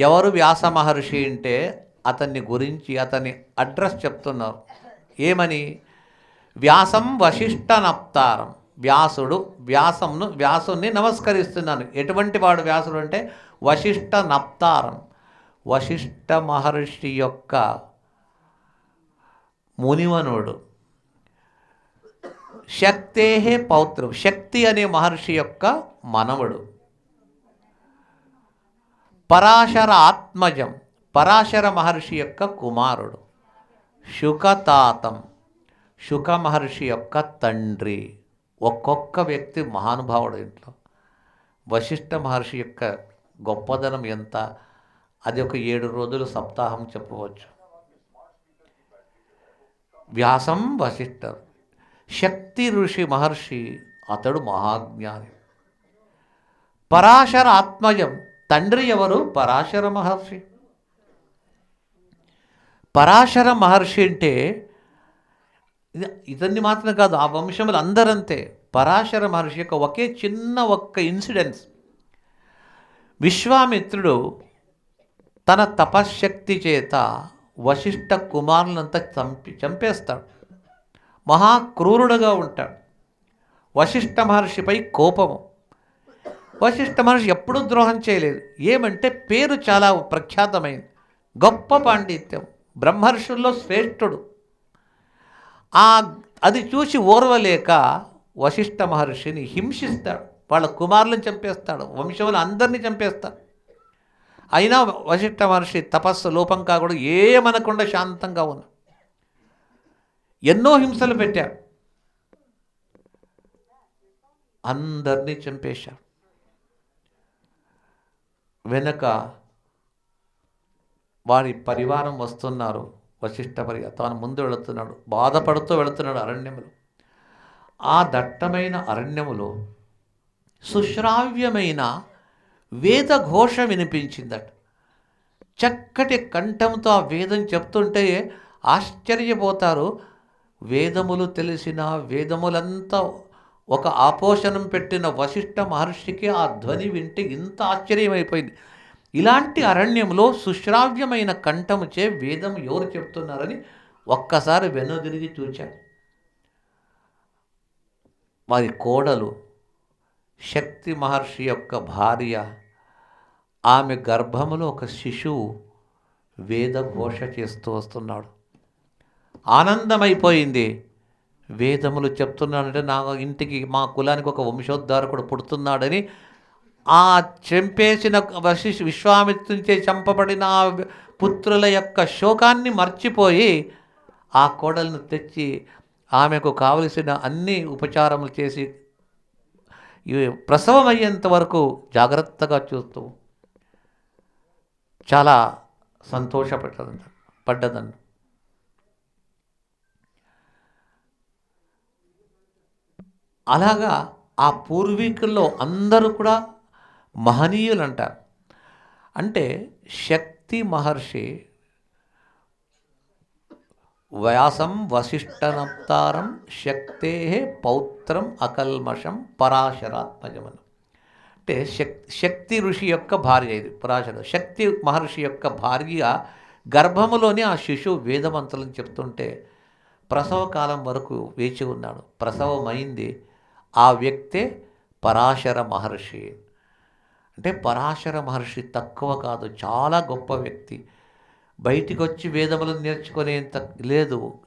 ఎవరు వ్యాస మహర్షి అంటే అతన్ని గురించి అతని అడ్రస్ చెప్తున్నారు. ఏమని? వ్యాసం వశిష్ట నప్తారం వ్యాసుడు వ్యాసంను వ్యాసుని నమస్కరిస్తున్నాను. ఎటువంటి వాడు వ్యాసుడు అంటే? వశిష్ట నప్తారం వశిష్ట మహర్షి యొక్క మునివనుడు. శక్తే పౌత్రుడు శక్తి అనే మహర్షి యొక్క మనవడు. పరాశర ఆత్మజం పరాశర మహర్షి యొక్క కుమారుడు శుకతాతం శుక మహర్షి యొక్క తండ్రి. ఒక్కొక్క వ్యక్తి మహానుభావుడు ఇంట్లో. వశిష్ఠ మహర్షి యొక్క గొప్పదనం ఎంత? అది ఒక ఏడు రోజులు సప్తాహం చెప్పవచ్చు. వ్యాసం వశిష్ఠ శక్తి ఋషి మహర్షి అతడు మహాజ్ఞాని. పరాశర ఆత్మజం తండ్రి ఎవరు? పరాశర మహర్షి. పరాశర మహర్షి అంటే ఇతన్ని మాత్రం కాదు ఆ వంశములు అందరంతే. పరాశర మహర్షి యొక్క ఒకే చిన్న ఒక్క ఇన్సిడెన్స్. విశ్వామిత్రుడు తన తపశ్శక్తి చేత వశిష్ఠ కుమారులంతా చంపి చంపేస్తాడు. మహా క్రూరుడుగా ఉంటాడు. వశిష్ఠ మహర్షిపై కోపము. వశిష్ఠ మహర్షి ఎప్పుడూ ద్రోహం చేయలేదు. ఏమంటే పేరు చాలా ప్రఖ్యాతమైంది. గొప్ప పాండిత్యం. బ్రహ్మర్షుల్లో శ్రేష్ఠుడు. ఆ అది చూసి ఓర్వలేక వశిష్ఠ మహర్షిని హింసిస్తాడు. వాళ్ళ కుమారులను చంపేస్తాడు. వంశములు అందరినీ చంపేస్తాడు. అయినా వశిష్ఠ మహర్షి తపస్సు లోపం కాకుండా ఏమనకుండా శాంతంగా ఉన్నాడు ఎన్నో హింసలు పెట్టాడు. అందరినీ చంపేశాడు. వెనక వారి పరివారం వస్తున్నారు. వశిష్ఠ పరి తాను ముందు వెళుతున్నాడు. బాధపడుతూ వెళుతున్నాడు అరణ్యములు. ఆ దట్టమైన అరణ్యములో సుశ్రావ్యమైన వేద ఘోష వినిపించిందట. చక్కటి కంఠంతో ఆ వేదం చెప్తుంటే ఆశ్చర్యపోతారు. వేదములు తెలిసిన వేదములంతా ఒక ఆపోషణం పెట్టిన వశిష్ఠ మహర్షికి ఆ ధ్వని వింటే ఇంత ఆశ్చర్యమైపోయింది. ఇలాంటి అరణ్యంలో సుశ్రావ్యమైన కంఠముచే వేదం ఎవరు చెప్తున్నారని ఒక్కసారి వెనుదిరిగి చూచాడు. వారి కోడలు శక్తి మహర్షి యొక్క భార్య ఆమె గర్భములో ఒక శిశువు వేద ఘోష చేస్తూ వస్తున్నాడు. ఆనందమైపోయింది. వేదములు చెప్తున్నాడంటే నా ఇంటికి మా కులానికి ఒక వంశోద్ధారకుడు పుడుతున్నాడని ఆ చంపేసిన వశి విశ్వామిత్రుంచే చంపబడిన ఆ పుత్రుల యొక్క శోకాన్ని మర్చిపోయి ఆ కోడలను తెచ్చి ఆమెకు కావలసిన అన్ని ఉపచారములు చేసి ఇవి ప్రసవం అయ్యేంత వరకు జాగ్రత్తగా చూస్తూ చాలా సంతోషపడ్డదంట పడ్డదండి అలాగా ఆ పూర్వీకుల్లో అందరూ కూడా మహనీయులు అంటారు అంటే శక్తి మహర్షి వ్యాసం వశిష్ఠనప్తారం శక్తే పౌత్రం అకల్మషం పరాశరాత్మజమనం. అంటే శక్తి శక్తి ఋషి యొక్క భార్య ఇది పరాశర శక్తి మహర్షి యొక్క భార్య గర్భములోనే ఆ శిశువు వేదమంతలను చెప్తుంటే ప్రసవ కాలం వరకు వేచి ఉన్నాడు. ప్రసవమైంది ఆ వ్యక్తే పరాశర మహర్షి. అంటే పరాశర మహర్షి తక్కువ కాదు చాలా గొప్ప వ్యక్తి. బయటికి వచ్చి వేదములను నేర్చుకునేంత లేదు.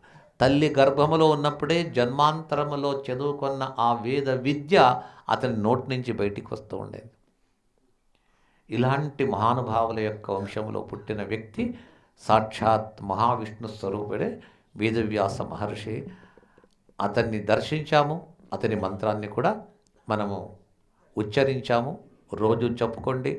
తల్లి గర్భములో ఉన్నప్పుడే జన్మాంతరములో చదువుకున్న ఆ వేద విద్య అతని నోటి నుంచి బయటికి వస్తూ ఉండేది. ఇలాంటి మహానుభావుల యొక్క వంశంలో పుట్టిన వ్యక్తి సాక్షాత్ మహావిష్ణు స్వరూపుడే వేదవ్యాస మహర్షి. అతన్ని దర్శించాము. అతని మంత్రాన్ని కూడా మనము ఉచ్చరించాము. రోజు చెప్పుకోండి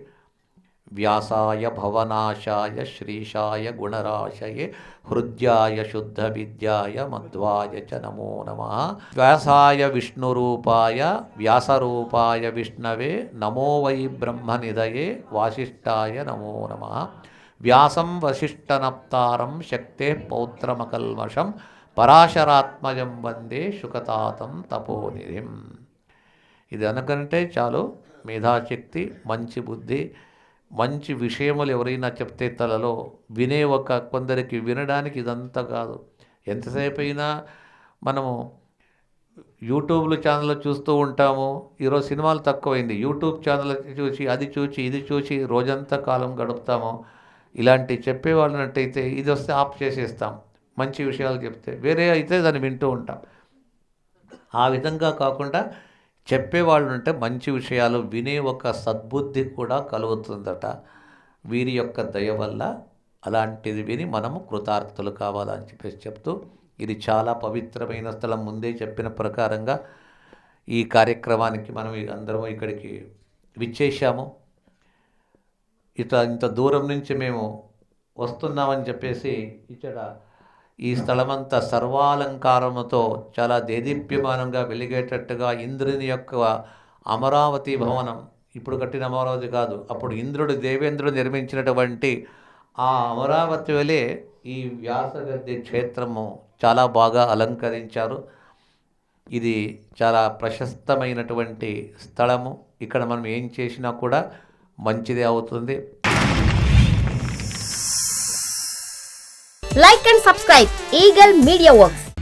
వ్యాసాయ భవనాశాయ శ్రీశాయ గుణరాశయే హృద్యాయ శుద్ధ విద్యాయ మధ్వాయ చ నమో నమ. వ్యాసాయ విష్ణురూపాయ వ్యాసరూపాయ విష్ణవే నమో వై బ్రహ్మనిదయే వాసిష్ఠాయ నమో నమ. వ్యాసం వశిష్ఠనప్తారం శక్తే పౌత్రమకల్మషం పరాశరాత్మజం వందే శుకతాతం తపోనిధిం ఇది అనుకంటే చాలు మేధాశక్తి మంచి బుద్ధి మంచి విషయములు ఎవరైనా చెప్తే తలలో వినే ఒక కొందరికి వినడానికి ఇదంతా కాదు. ఎంతసేపు అయినా మనము యూట్యూబ్లు ఛానల్లో చూస్తూ ఉంటాము. ఈరోజు సినిమాలు తక్కువైంది. యూట్యూబ్ ఛానల్ చూసి అది చూసి ఇది చూసి రోజంతా కాలం గడుపుతాము. ఇలాంటి చెప్పేవాళ్ళనట్టయితే ఇది వస్తే ఆఫ్ చేసేస్తాం. మంచి విషయాలు చెప్తే వేరే అయితే దాన్ని వింటూ ఉంటాం. ఆ విధంగా కాకుండా చెప్పేవాళ్ళు ఉంటే మంచి విషయాలు వినే ఒక సద్బుద్ధి కూడా కలుగుతుందట. వీరి యొక్క దయ వల్ల అలాంటిది విని మనము కృతార్థులు కావాలని చెప్పేసి చెప్తూ ఇది చాలా పవిత్రమైన స్థలం ముందే చెప్పిన ప్రకారంగా ఈ కార్యక్రమానికి మనం అందరం ఇక్కడికి విచ్చేసాము ఇట్లా ఇంత దూరం నుంచి మేము వస్తున్నామని చెప్పేసి ఇక్కడ ఈ స్థలమంతా సర్వాలంకారముతో చాలా దేదీప్యమానంగా వెలిగేటట్టుగా ఇంద్రుని యొక్క అమరావతి భవనం. ఇప్పుడు కట్టిన అమరావతి కాదు అప్పుడు ఇంద్రుడు దేవేంద్రుడు నిర్మించినటువంటి ఆ అమరావతి వలె ఈ వ్యాసగద్ది క్షేత్రము చాలా బాగా అలంకరించారు. ఇది చాలా ప్రశస్తమైనటువంటి స్థలము. ఇక్కడ మనం ఏం చేసినా కూడా మంచిదే అవుతుంది. Like and subscribe Eagle Media Works.